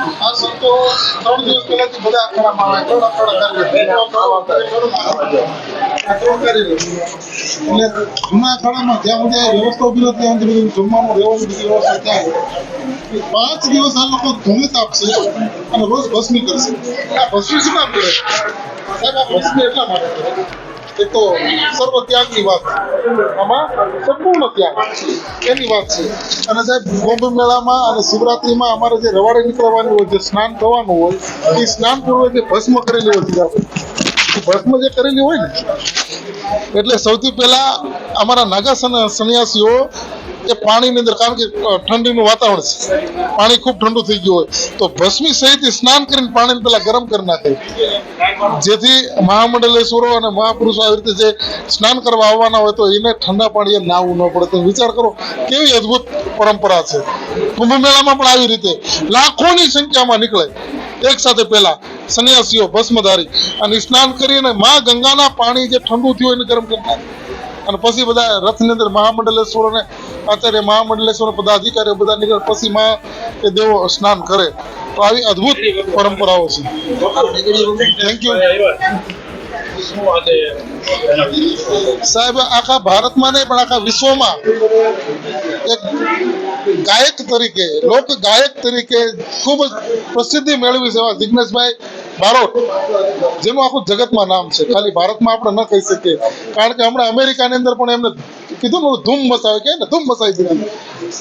આ સંતો ત્યાં જમવાનું પાંચ દિવસ આ લોકો ધૂળિત આપશે અને રોજ ભસ્મી કરશે. આ ભસ્મી શું કામ કરે? ભસ્મી એટલા માટે તો સર્વ ત્યાગની વાત આમાં સંપૂર્ણ ત્યાગ એની વાત છે. અને સાહેબ કુંભ મેળામાં અને શિવરાત્રીમાં અમારે જે રવાડે નીકળવાનું હોય, જે સ્નાન થવાનું હોય, એ સ્નાન પૂર્વે જે ભસ્મ કરેલી હોય ભસ્મ જે કરેલી હોય ને, એટલે સૌથી પહેલા અમારા નાગા સન- સંન્યાસીઓ એ પાણીની અંદર, કારણ કે ઠંડીનું વાતાવરણ છે. પાણી ખૂબ ઠંડુ થઈ ગયું હોય. તો ભસ્મી સહિત સ્નાન કરીને પાણીને પહેલા ગરમ કરી નાખે. જેથી મહામંડલેશ્વરો અને મહાપુરુષો આવી રીતે જે સ્નાન કરવા આવવાના હોય તો એને ઠંડા પાણીએ નાહવું ન પડે. તો વિચાર કરો, કેવી અદ્ભુત પરંપરા છે. કુંભ મેળામાં પણ આવી રીતે લાખોની સંખ્યામાં નીકળે. એક સાથે પહેલા સંન્યાસીઓ, ભસ્મધારી અને સ્નાન કરીને મા ગંગાના પાણી જે ઠંડુ થયું એને ગરમ કરી નાખે. અને પછી બધા રથની અંદર મહામંડલેશ્વર અને આચાર્ય મહામંડલેશ્વર પદાધિકારીઓ બધા નીકળે પછી માં એ દેવો સ્નાન કરે. તો આવી અદ્ભુત પરંપરાઓ છે. થેન્ક યુ સાહેબ, આખા ભારતમાં નહીં, પણ આખા વિશ્વમાં એક ગાયક તરીકે, લોક ગાયક તરીકે ખૂબ જ પ્રસિદ્ધિ મેળવી છે એવા જિગ્નેશભાઈ બારોટ, જેનું આખું જગતમાં નામ છે. ખાલી ભારતમાં આપણે ન કહી શકીએ. કારણ કે હમણાં અમેરિકાની અંદર પણ એમને કીધું ને ધૂમ મસાવે કે ધૂમ મસાવી દીધું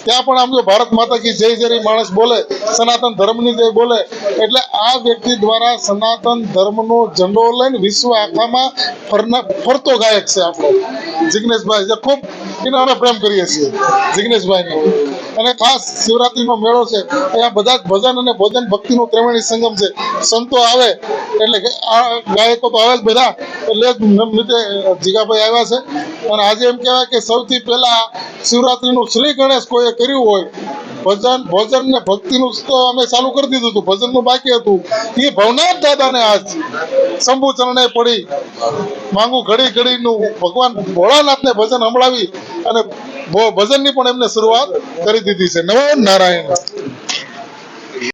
ત્યાં પણ આમ જો ભારત માતા કી જય જય માણસ બોલે, સનાતન ધર્મની જય બોલે, એટલે આ વ્યક્તિ દ્વારા સનાતન ધર્મનો ઝંડો લઈને વિશ્વ આખામાં ફરતો ગાયક છે આપણો. જિગ્નેશભાઈ, જે ખૂબ એને પ્રેમ કરીએ છીએ, જિગ્નેશભાઈને. અને ખાસ શિવરાત્રીનો મેળો છે, અહીંયા બધા જ ભજન અને ભોજન ભક્તિનો ત્રિવેણી સંગમ છે. સંતો આવે, એટલે આ ગાયકો તો આવે જ બધા એટલે જીગાભાઈ આવ્યા છે. અને આજે એમ કહેવાય કે સૌથી પહેલા શિવરાત્રીનું શ્રી ગણેશ કોઈએ કર્યું હોય, ભજન ભોજન ને ભક્તિનું તો અમે ચાલુ કરી દીધું હતું, ભજનનું બાકી હતું. એ ભવનાથ દાદાને આજ શંભુ ચરણે પડી. માંગુ ઘડી ઘડીનું ભગવાન ભોળાનાથને ભજન સંભળાવી અને ભજનની પણ એમને શરૂઆત કરી દીધી છે. નમો નારાયણ.